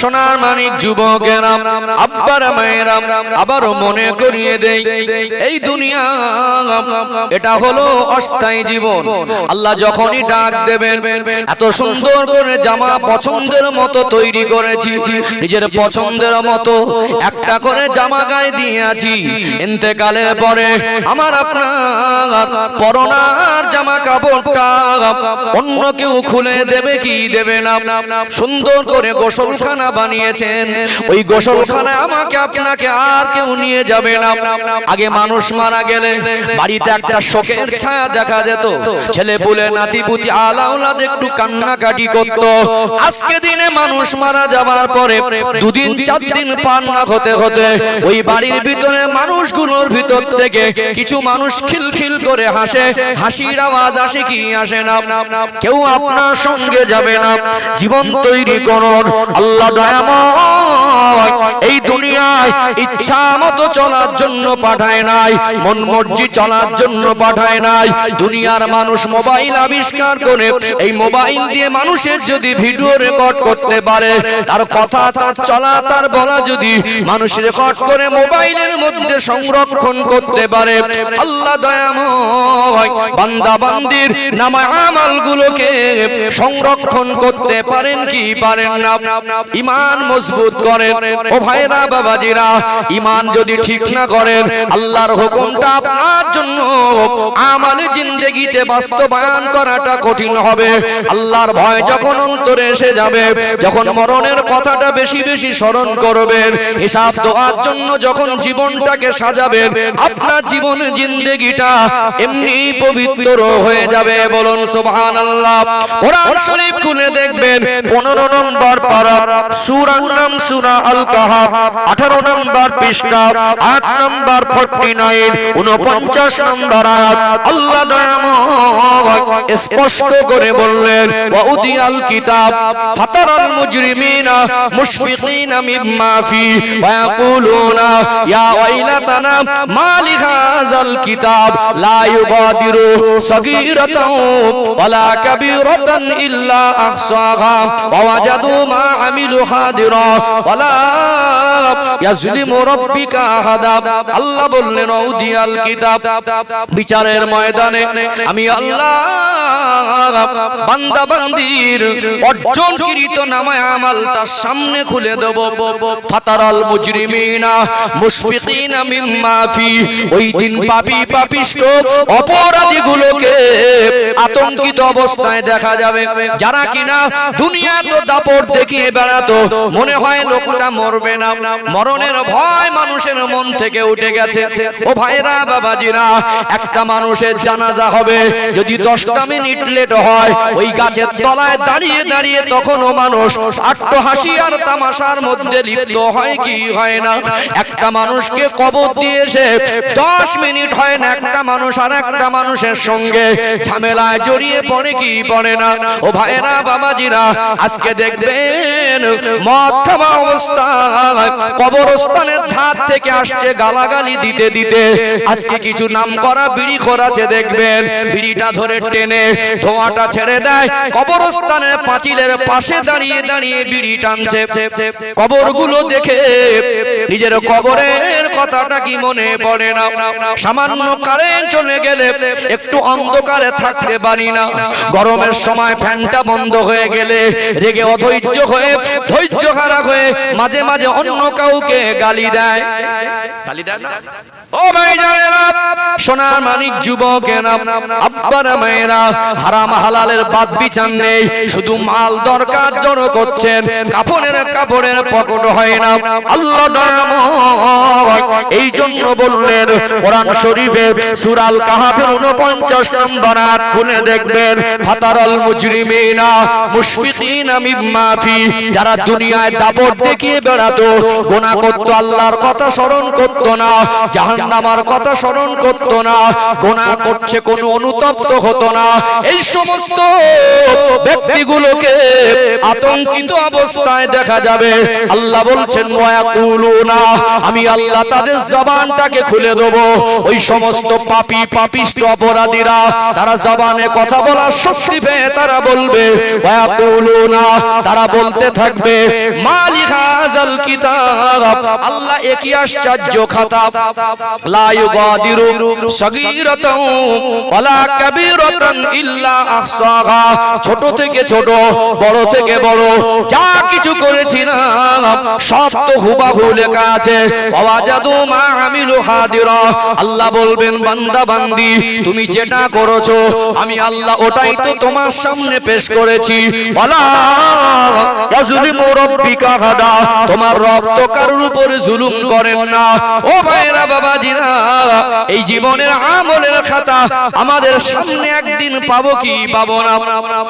সোনার মানিক যুবকেরা, আব্বার মায়েরা, আবারও মনে করিয়ে দেই, এই দুনিয়া, এটা হলো অস্থায়ী জীবন। আল্লাহ যখনই ডাক দেবেন, এত সুন্দর করে জামা পছন্দের মতো তৈরি করেছি, নিজের পছন্দের মতো একটা করে জামা গায়ে দিয়েছি। ইন্তেকালের পরে আমার আপনার পরনার জামা কাপড়টা অন্য কেউ খুলে দেবে কি দেবে না? সুন্দর করে গোসলখানা বানিয়েছেন। ওই গোসলখানা আমাকে আপনাকে আর কেউ নিয়ে যাবে না। আগে মানুষ মারা গেলে বাড়িতে একটা শোকের ছায়া দেখা যেত। ছেলে পুলে নাতি পুতি আলাউলাদ একটু কান্নাকাটি করত। আজকে দিনে মানুষ মারা যাবার পরে দুদিন, চার দিন পান না হতে হতে ওই বাড়ির ভিতরে মানুষগুলোর ভিতর থেকে কিছু মানুষ খিলখিল করে হাসে। হাসির আওয়াজ আসে কি আসে না। কেউ আপনার সঙ্গে যাবে না। জীবন তৈরি করুন। আল্লাহ দয়াময়। এই দুনিয়ায় ইচ্ছা মতো চলার জন্য পাঠায় নাই মন মর্জি চলার জন্য পাঠায় নাই। দুনিয়ার মানুষ মোবাইল আবিষ্কার করে এই মোবাইল দিয়ে মানুষের যদি ভিডিও রেকর্ড করতে পারে তার কথা তার চলা তার বলা যদি মানুষ রেকর্ড করে মোবাইলের মধ্যে সংরক্ষণ করতে পারে আল্লাহ দয়াময় বান্দা বান্দির নামা আমাল গুলোকে সংরক্ষণ করতে পারেন কি পারেন না? ইমান মজবুত করেন। ও ভাইরা বাবাজিরা ইমান যদি ঠিক না করেন, আল্লাহর হুকুমটা আপনার জন্য। আমালে জিন্দেগিতে বাস্তবায়ন করাটা কঠিন হবে। আল্লাহর ভয় যখন অন্তরে এসে যাবে, যখন মরণের কথাটা বেশি বেশি স্মরণ করবেন, হিসাব দেওয়ার জন্য যখন জীবনটাকে সাজাবেন, আপনার জীবন জিন্দেগিটা এমনি পবিত্র হয়ে যাবে। বলুন, সুবহানাল্লাহ। কোরআন শরীফ খুলে দেখবেন 15 নম্বর পারা। সূরার নাম সূরা আল কাহাফ 18 নম্বর পৃষ্ঠা 8 নম্বর 49 49 নম্বর আয়াত। আল্লাহ স্পষ্ট করে বললেন ওয়া উদিয়াল কিতাব, ফাতারাল মুজরিমিনা, মুশফিকিনা মিম্মা ফি, ওয়া ইয়াকুলুনা, ইয়া ওয়াইলাতানা, মা লিহাযাল কিতাব, লা ইউগাদিরু সগীরাতাও, ওয়ালা কাবীরাতান ইল্লা আহসাহা, ওয়া ওয়াজাদু মা আমিলু আল্লাহ বললেন বিচারের ময়দানে আমি আল্লাহ বান্দা বান্দির নামায় আমাল তার সামনে খুলে দেব। ফাতারাল মুজরিমিনা মুশফিকিনা মিম্মা ফি। ওই দিন পাপী পাপিষ্ট অপরাধীগুলোকে আতঙ্কিত অবস্থায় দেখা যাবে। যারা কিনা দুনিয়া তো দাপট দেখিয়ে বেড়াতো মনে হয় লোকটা মরবে না। মরণের ভয় মানুষের মন থেকে উঠে গেছে। ও ভাইরা বাবাজিরা, একটা মানুষের জানাজা হবে। যদি দশটা মিনিট লেট হয়, ওই গাছের তলায় দাঁড়িয়ে দাঁড়িয়ে তখনও মানুষ আট্ট হাসি আর তামাশার মধ্যে লিপ্ত হয় কি হয় না? একটা মানুষকে কবর দিয়ে এসে দশ মিনিট হয় না, একটা মানুষ আর একটা মানুষের সঙ্গে ঝামেলায় জড়িয়ে পড়ে কি পড়ে না? ও ভাইরা বাবাজিরা, আজকে দেখবেন মদ অবস্থায় কবরস্থানের ধার থেকে আসছে, গালাগালি দিতে দিতে। আজকে কিছু নাম করা বিড়ি দেখবেন। বিড়িটা ধরে টেনে ধোঁয়াটা ছেড়ে দেয়। কবরস্থানের পাঁচিলের পাশে দাঁড়িয়ে দাঁড়িয়ে বিড়ি টানছে। কবরগুলো দেখে নিজের কবরের কথাটা কি মনে পড়ে না? সামান্য কারেন্ট চলে গেলে একটু অন্ধকারে থাকতে পারি না। গরমের সময় ফ্যানটা বন্ধ হয়ে গেলে রেগে অধৈর্য হয়ে ধৈর্য হারা হয়ে মাঝে মাঝে অন্য কাউকে গালি দেয়। গালি দেয় না? ও সোনার মানিক মায়েরা, হারাম হালালের বাদ বিচার নেই, শুধু মাল দরকার জড়ো করছেন, কাপড়ের কাপড়ের পকট হয় না। আল্লাহ এই জন্য বললেন, কোরআন সূরাল কাহাফের 49 নম্বর খুলে দেখবেন, ফাতারাল যারা দুনিয়ায় দাপট দেখিয়ে বেড়াতো করতো, আল্লাহর কথা স্মরণ করতো না, জাহান্নামার কথা স্মরণ করতো না গোনা করছে কোনো অনুতপ্ত হতো না। এই সমস্ত ব্যক্তিগুলোকে আতঙ্কিত অবস্থায় দেখা যাবে। আল্লাহ বলছেন ওয়াকুলুনা আমি আল্লাহ তাদের জবানটাকে খুলে দেব। ওই সমস্ত পাপী পাপিষ্ট অপরাধীরা তারা জবানে কথা বলার শক্তি পেয়ে তারা বলবে ওয়াকুলুনা তারা বলতে থাকবে মালিক হাজাল কিতাব আল্লাহ একই আশ্চর্য খাতা লা ইউগাদিরু সগীরাতাও ওয়ালা কাবীরাতান ইল্লা আহসাহা। ছোট থেকে ছোট বড় থেকে বড় যা কিছু করেছিলাম সব তো হুবাহু লেখা আছে। ওয়াজাদু মা আমিলু হাদিরা। আল্লাহ বলবেন বান্দা বান্দি তুমি যেটা করেছ আমি আল্লাহ ওটাই তো তোমার সামনে পেশ করেছি। ওয়ালা ইয়াজলিমু রাব্বিকা হাদা। তোমার রব তো কারোর উপরে জুলুম করেন না। ও ভাইরা বাবাজিরা এই জীবনের আমলের খাতা আমাদের সামনে একদিন পাবো কি পাবো না?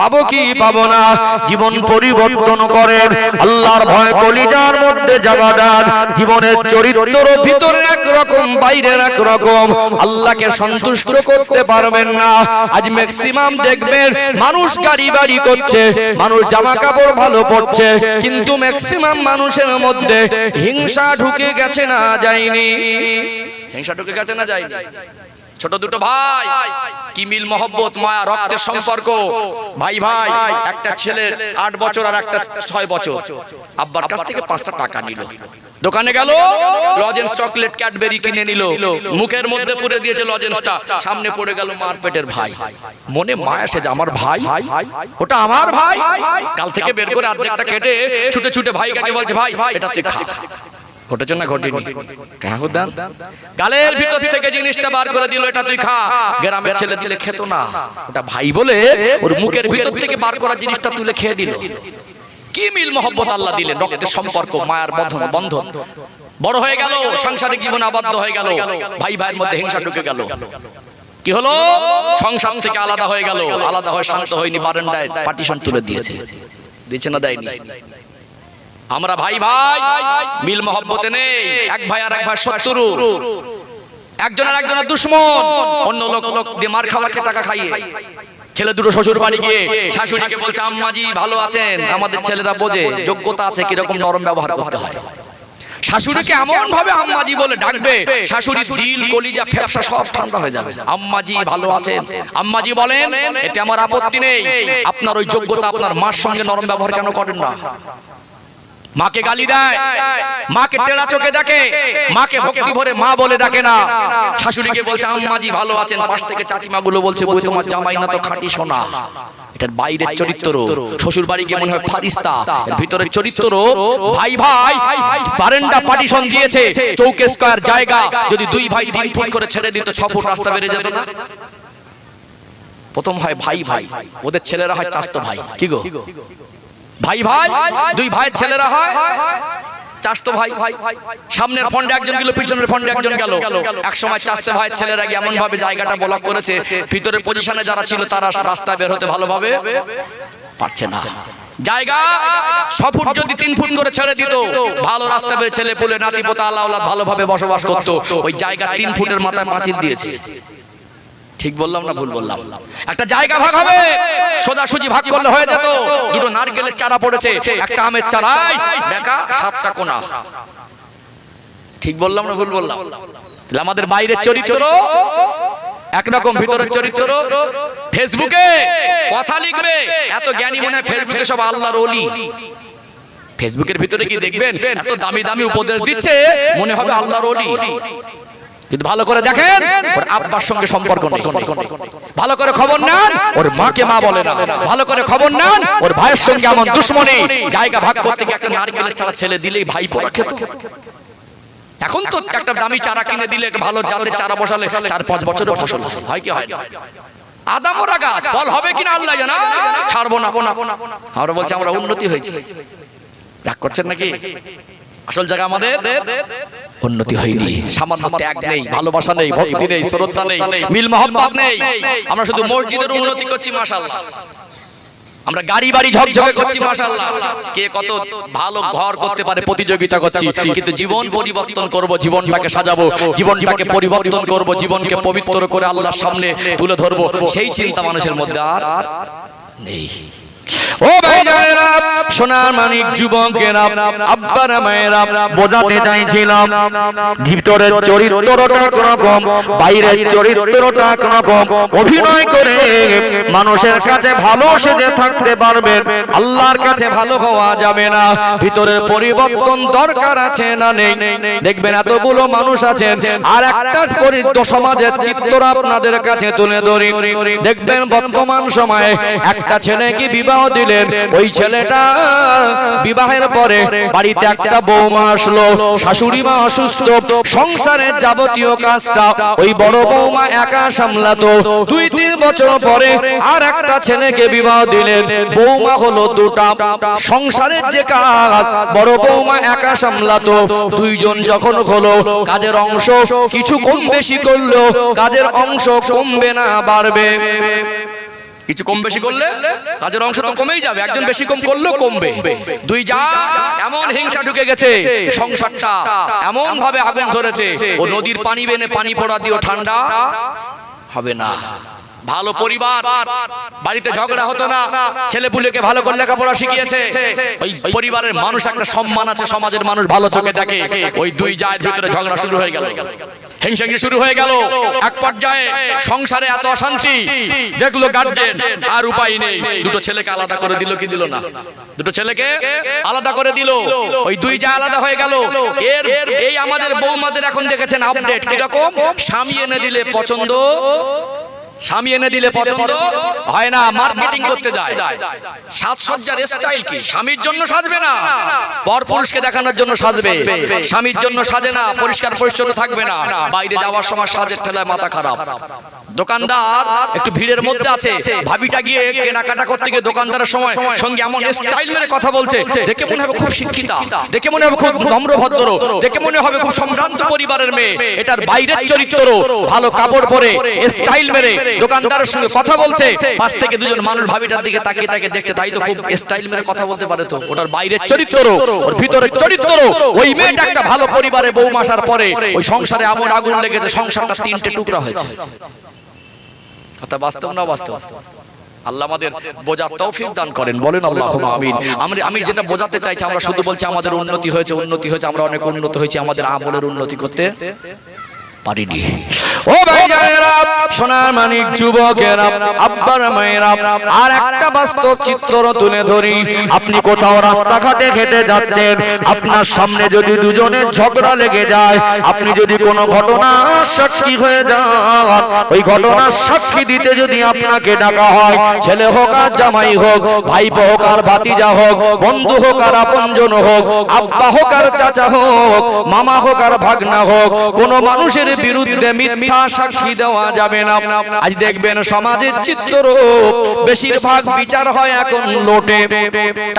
পাবো কি পাবো না? জীবন পরিবর্তন করেন আল্লাহর ভয় কলিজার মধ্যে জাগা দেন। জীবনের চরিত্র ভিতরে এক রকম বাইরের এক রকম আল্লাহকে সন্তুষ্ট করতে পারবেন না। আজ ম্যাক্সিমাম দেখবেন মানুষ গাড়ি বাড়ি করছে, মানুষ জামা কাপড় ভালো পড়ছে কিন্তু ম্যাক্সিমাম মানুষের মধ্যে হিংসা ঢুকে গেছে না যায়নি। হিংসা ঢুকে গেছে না যায়নি। ছোট দুটো ভাই, কি মিল মহব্বত, মায়া, রক্তের সম্পর্ক? ভাই ভাই, একটা ছেলে আট বছর আর একটা ছয় বছর। আব্বার কাছ থেকে পাঁচটা টাকা নিল। দোকানে গেল, লজেন্স চকলেট, ক্যাডবেরি কিনে নিল। মুখের মধ্যে পুরে দিয়েছে লজেন্সটা। সামনে পড়ে গেল মার পেটের ভাই। মনে মায়া সে যে আমার ভাই? ওটা আমার ভাই? কাল থেকে বের করে অর্ধেকটা কেটে ছুটে ছুটে ভাই কাকে বলছে, ভাই, এটা তুই খা। ঘটেছে না ঘটেনি? কাহুদান গালের ভিতর থেকে জিনিসটা বার করে দিল এটা তুই খা গ্রামের ছেলে দিলে খেত না। ওটা ভাই বলে ওর মুখের ভিতর থেকে বার করা জিনিসটা তুলে খেয়ে দিল। কি মিল মোহব্বত আল্লাহ দিলেন? রক্তের সম্পর্ক মায়ার বন্ধন বন্ধন। বড় হয়ে গেল সাংসারিক জীবন আবদ্ধ হয়ে গেল। ভাই ভাইয়ের মধ্যে হিংসা ঢুকে গেল। কি হলো? সংসার থেকে আলাদা হয়ে গেল। আলাদা হয়ে শান্ত হয়নি বারান্দায় পার্টিশন তুলে দিয়েছে। দিয়েছে না দেয়নি? আমরা ভাই ভাই, মিল মহব্বতে নেই। এক ভাই আর এক ভাই শত্রু একজনের একজনের দুশ্মন, অন্য লোক লোক দিয়ে মার খাওয়াচ্ছে টাকা খাইয়ে। ছেলে দুটো শ্বশুর বাড়ি গিয়ে শাশুড়িকে বলছে, আম্মাজি, ভালো আছেন? আমাদের ছেলেরা বোঝে, যোগ্যতা আছে কীরকম নরম ব্যবহার করতে হয়। শাশুড়িকে এমন ভাবে আম্মাজি বলে ডাকবে, শাশুড়ির দিল, কলিজা ফেপসা সব ঠান্ডা হয়ে যাবে। আম্মাজি, ভালো আছেন? আম্মাজি বলেন, এতে আমার আপত্তি নেই। আপনার ওই যোগ্যতা আপনার মার সঙ্গে নরম ব্যবহার কেন করেন না? মাকে গালি দেয়। মাকে টেরা চোখে দেখে। মাকে ভক্তি ভরে মা বলে ডাকে না। শাশুড়িকে বলছে, আম্মাজি ভালো আছেন। পাশ থেকে চাচিমা গুলো বলছে, বই তোমার জামাই না তো খাঁটি সোনা। এটার বাইরের চরিত্র শ্বশুর বাড়ি গিয়ে মনে হয় ফারিস্তা। ভিতরের চরিত্র ভাই ভাই বারেন্ডা পার্টিশন দিয়েছে। চৌকে স্কয়ার জায়গা। যদি দুই ভাই তিন ফুট করে ছেড়ে দিত, ছ ফুট রাস্তা বেড়ে যেত না? প্রথম হয় ভাই ভাই, ওদের ছেলেরা হয় চাস্ত ভাই। কি গো? ভাই ভাই দুই ভাইয়ের ছেলেরা হয়। চাষতো ভাই সামনের ফন্ডে একজন গেল পিছনের ফন্ডে একজন গেল। এক সময় চাষতে ভাই ছেলেরা গিয়ে এমন ভাবে জায়গাটা ব্লক করেছে। পজিশনে যারা ছিল তারা রাস্তায় বের হতে ভালোভাবে পারছে না। জায়গা ছ ফুট যদি তিন ফুট করে ছেড়ে দিত ভালো রাস্তা বের ছেলে পুলে নাতি পোতা আল্লাহ ভালোভাবে বসবাস করতো। ওই জায়গা তিন ফুটের মাথায় পাঁচিল দিয়েছে। ঠিক বললাম না ভুল বললাম? একটা জায়গা ভাগ হবে সোজাসুজি ভাগ করলে হয়ে যেত। দুটো নারকেলের চারা পড়েছে একটা আমের চারাই দেখা সাতটা কোনা। ঠিক বললাম না ভুল বললাম? তাহলে আমাদের বাইরের চরিত্র একরকম ভিতরের চরিত্র। ফেসবুকে কথা লিখবে এত জ্ঞানী মনে হয় ফেসবুকে সব আল্লাহর ওলি। ফেসবুকের ভিতরে কি দেখবেন? এত দামি দামি উপদেশ দিচ্ছে মনে হবে আল্লাহর ওলি। কিন্তু ভালো করে দেখেন, ওর আব্বার সঙ্গে সম্পর্ক নেই। ভালো করে খবর নেন, ওর মাকে মা বলে না। ভালো করে খবর নেন, ওর ভাইয়ের সঙ্গে এমন দুশ্মনী। জায়গা ভাগ করতে গিয়ে একটা নারকেলের চারা ছেলে দিলেই ভাই পোড়া খেত এখন তো একটা দামি চারা কিনে দিলে একটা ভালো জাতের চারা বসালে চার পাঁচ বছরের ফসল হয়। কি হয়? আদামরা গাছ, ফল হবে কিনা আল্লাহ জানা। ছাড়বো না। আমরা বলছি, আমরা উন্নতি হয়েছে। রাগ করছেন নাকি? আসল জায়গা আমাদের উন্নতি হয়নি। সামান্য ত্যাগ নেই ভালোবাসা নেই ভক্তি নেই শ্রদ্ধা নেই মিল মহব্বত নেই। আমরা শুধু মসজিদের উন্নতি করছি মাশাআল্লাহ। আমরা গাড়ি বাড়ি ঝকঝকে করছি মাশাআল্লাহ। কে কত ভালো ঘর করতে পারে প্রতিযোগিতা করছি। কিন্তু জীবন পরিবর্তন করব জীবনটাকে সাজাবো জীবনটাকে পরিবর্তন করব জীবনকে পবিত্র করে আল্লাহর সামনে তুলে ধরবো। সেই চিন্তা মানুষের মধ্যে আর নেই। ও ভাইজানেরা সোনার মানিক মায়েরা বোঝাতে চাইছিলাম। ভিতরের চরিত্রটা বাইরের চরিত্রটা অভিনয় করে মানুষের কাছে ভালো সেজে থাকতে পারবেন আল্লাহর কাছে ভালো হওয়া যাবে না। ভিতরের পরিবর্তন দরকার আছে না নেই? দেখবেন এতগুলো মানুষ আছেন, আর একটা চরিত্র সমাজের চিত্র আপনাদের কাছে তুলে ধরি। দেখবেন বর্তমান সময়ে একটা ছেলেকে বিবাহ দিলেন। ওই ছেলেটা বিবাহের পরে বাড়িতে একটা বৌমা আসলো। শাশুড়ি মা অসুস্থ। সংসারের যাবতীয় কাজটা ওই বড় বৌমা একা সামলাতো। দুই, তিন বছর পরে আর একটা ছেলেকে বিবাহ দিলেন। বৌমা হলো দুটা। সংসারের যে কাজ, বড় বৌমা একা সামলাতো। দুইজন যখন হলো, কাজের অংশ কিছু কম বেশি করল, কাজের অংশ কমবে না, বাড়বে। কিছু কম বেশি করলে কাজের অংশ তো কমেই যাবে একজন বেশি কম করলেও কমবে। দুই যা এমন হিংসা ঢুকে গেছে সংসারটা এমন ভাবে আগুন ধরেছে ও নদীর পানি বেনে পানি পড়া দিও ঠান্ডা হবে না। ভালো পরিবার বাড়িতে ঝগড়া হতো না ছেলে পুলেকে ভালো করে লেখাপড়া শিখিয়েছে। ওই পরিবারের মানুষ একটা সম্মান আছে সমাজের মানুষ ভালো চোখে দেখে। ওই দুই জায়ের ভিতরে ঝগড়া শুরু হয়ে গেল। হিংসাঙ্গি শুরু হয়ে গেল। এক পর্যায়ে সংসারে এত অশান্তি দেখল গার্জেন আর উপায় নেই। দুটো ছেলেকে আলাদা করে দিল কি দিল না? দুটো ছেলেকে আলাদা করে দিল। ওই দুই যা আলাদা হয়ে গেল। এর, এই আমাদের বৌমাদের এখন দেখেছেন আপডেট কীরকম? স্বামী এনে দিলে পছন্দ স্বামী এনে দিলে পছন্দ? হয় না মার্কেটিং করতে যায়। সাজসজ্জার স্টাইল কি? স্বামীর জন্য সাজবে না? পর পুরুষকে দেখানোর জন্য সাজবে। স্বামীর জন্য সাজে না, পরিষ্কার পরিচ্ছন্ন থাকবে না। বাইরে যাওয়ার সময় সাজের ঠেলায় মাথা খারাপ। দোকানদার, একটু ভিড়ের মধ্যে আছে। ভাবিটা গিয়ে কেনাকাটা করতে গিয়ে দোকানদারের সময় সঙ্গে এমন স্টাইল মেরে কথা বলছে। দেখে মনে হবে খুব শিক্ষিতা। দেখে মনে হবে খুব নম্র ভদ্র। দেখে মনে হবে খুব সম্ভ্রান্ত পরিবারের মেয়ে। এটার বাইরের চরিত্র, ভালো কাপড় পরে স্টাইল মেরে দোকানদারের সঙ্গে কথা বলছে পাশ থেকে দুজন মানুষ ভাবিটার দিকে তাকিয়ে তাকে দেখছে তাই তো খুব স্টাইল মেরে কথা বলতে পারে তো। ওটার বাইরের চরিত্র ওর ভিতরের চরিত্র ওই মেয়েটা একটা ভালো পরিবারে বউ মাসার পরে ওই সংসারে এমন আগুন লেগেছে সংসারটা তিনটে টুকরা হয়েছে। কথা বাস্তব না বাস্তব? আল্লাহ আমাদের বোঝার তৌফিক দান করেন বলেন আল্লাহ আমিন। আমরা আমি যেটা বোঝাতে চাইছি আমরা শুধু বলছি আমাদের উন্নতি হয়েছে উন্নতি হয়েছে আমরা অনেক উন্নত হয়েছি আমাদের আমলের উন্নতি করতে। পারিনি। ও ভাইজানেরা সোনার মানিক যুবকেরা আব্বার মায়েরা আর একটা বাস্তব চিত্র তুলে ধরি। আপনি কোথাও রাস্তাঘাটে হেঁটে যাচ্ছেন। আপনার সামনে যদি দুজনের ঝগড়া লেগে যায় আপনি যদি কোনো ঘটনা সাক্ষী হয়ে যান ওই ঘটনার সাক্ষী দিতে যদি আপনাকে ডাকা হয় ছেলে হোক আর জামাই হোক ভাইপো হোক আর ভাতিজা হোক বন্ধু হোক আর আপনজন হোক আব্বা হোক আর চাচা হোক মামা হোক আর ভাগনা হোক কোনো মানুষের বিরুদ্ধে মিথ্যা সাক্ষী দেওয়া যাবে না। আজ দেখবেন সমাজের চিত্র বেশিরভাগ বিচার হয় এখন লোটে।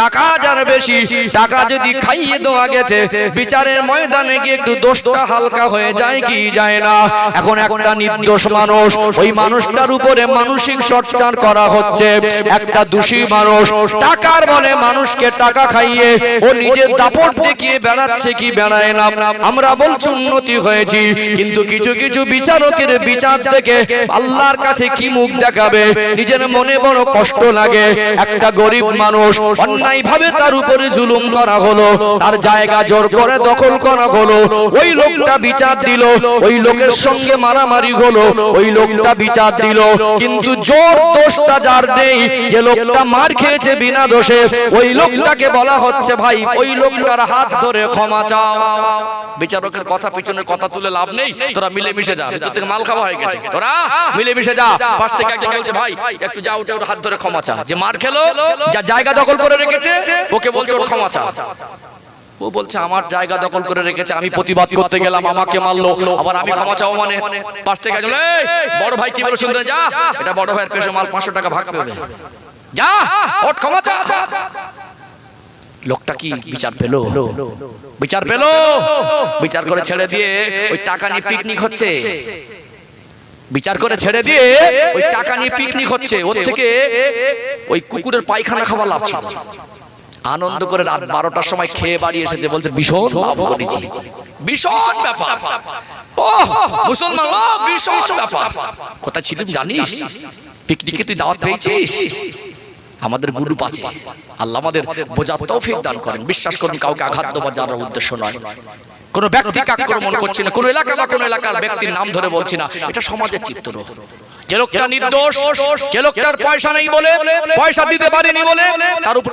টাকা যার বেশি, টাকা যদি খাইয়ে দেওয়া গেছে, বিচারের ময়দানে গিয়ে একটু দোষটা হালকা হয়ে যায় কি যায় না। এখন একটা নির্দোষ মানুষ, ওই মানুষটার উপরে মানসিক টর্চার করা হচ্ছে। একটা দোষী মানুষ, টাকার বলে মানুষকে টাকা খাইয়ে ও নিজের দাপট দেখিয়ে বেড়াচ্ছে কি বেড়ায় না। আমরা বলছি উন্নতি হয়েছি, কিন্তু কিছু কিছু বিচারকের বিচার থেকে আল্লাহর কাছে কি মুখ দেখাবে? নিজের মনে বড় কষ্ট লাগে। একটা গরিব মানুষ অন্যায় ভাবে তার উপরে জুলুম করা হলো, তার জায়গা জোর করে দখল করা হলো। ওই লোকটা বিচার দিল, ওই লোকের সঙ্গে মারামারি হলো, ওই লোকটা বিচার দিল। কিন্তু জোর দোষটা যার নেই, যে লোকটা মার খেয়েছে বিনা দোষে, ওই লোকটাকে বলা হচ্ছে, ভাই, ওই লোকটার হাত ধরে ক্ষমা চাও। বিচারকের কথা, পিছনের কথা তুলে লাভ নেই। তোরা মিলে মিশে যা ভিতর থেকে মাল খাওয়া হয়ে গেছে। তোরা মিলে মিশে যা পাশ থেকে একজন বলছে ভাই একটু যা উঠে ওর হাত ধরে ক্ষমা চা। যে মার খেলো যা জায়গা দখল করে রেখেছে ওকে বলছে ওর ক্ষমা চা। ও বলছে আমার জায়গা দখল করে রেখেছে আমি প্রতিবাদ করতে গেলাম আমাকে মারলো। আবার আমি ক্ষমা চাও মানে পাশ থেকে একজন "এই, বড় ভাই কি বলো শুনতে যা। এটা বড় ভাইয়ের পেশে মাল পাঁচশো টাকা ভাগ পেবে। যা ওট ক্ষমা চা। লোকটা কি বিচার পেল? বিচার পেল? বিচার করে ছেড়ে দিয়ে ওই টাকা নিয়ে পিকনিক হচ্ছে। বিচার করে ছেড়ে দিয়ে ওই টাকা নিয়ে পিকনিক হচ্ছে। ওর থেকে ওই কুকুরের পায়খানা খাবার লাভ ছিল। আনন্দ করে রাত বারোটার সময় খেয়ে বাড়ি এসেছে বলছে ভীষণ লাভ করেছি। ভীষণ ব্যাপার। ও মুসলমান ও ভীষণ ব্যাপার। কোথায় ছিলাম জানিস? পিকনিকে তুই দাওয়াত পেয়েছিস? আমাদের গুরু পাচে আল্লাহ আমাদের বোঝার তৌফিক দান করেন। বিশ্বাস করুন, কাউকে আঘাত দেওয়া যার উদ্দেশ্য নয়। কোন ব্যক্তিকে আক্রমণ করছে না, কোন এলাকা বা কোন এলাকার ব্যক্তির নাম ধরে বলছি না। এটা সমাজের চিত্র যে লোকটা নির্দোষ, যে লোকটার পয়সা নেই বলে, পয়সা দিতে পারেনি বলে, তার উপর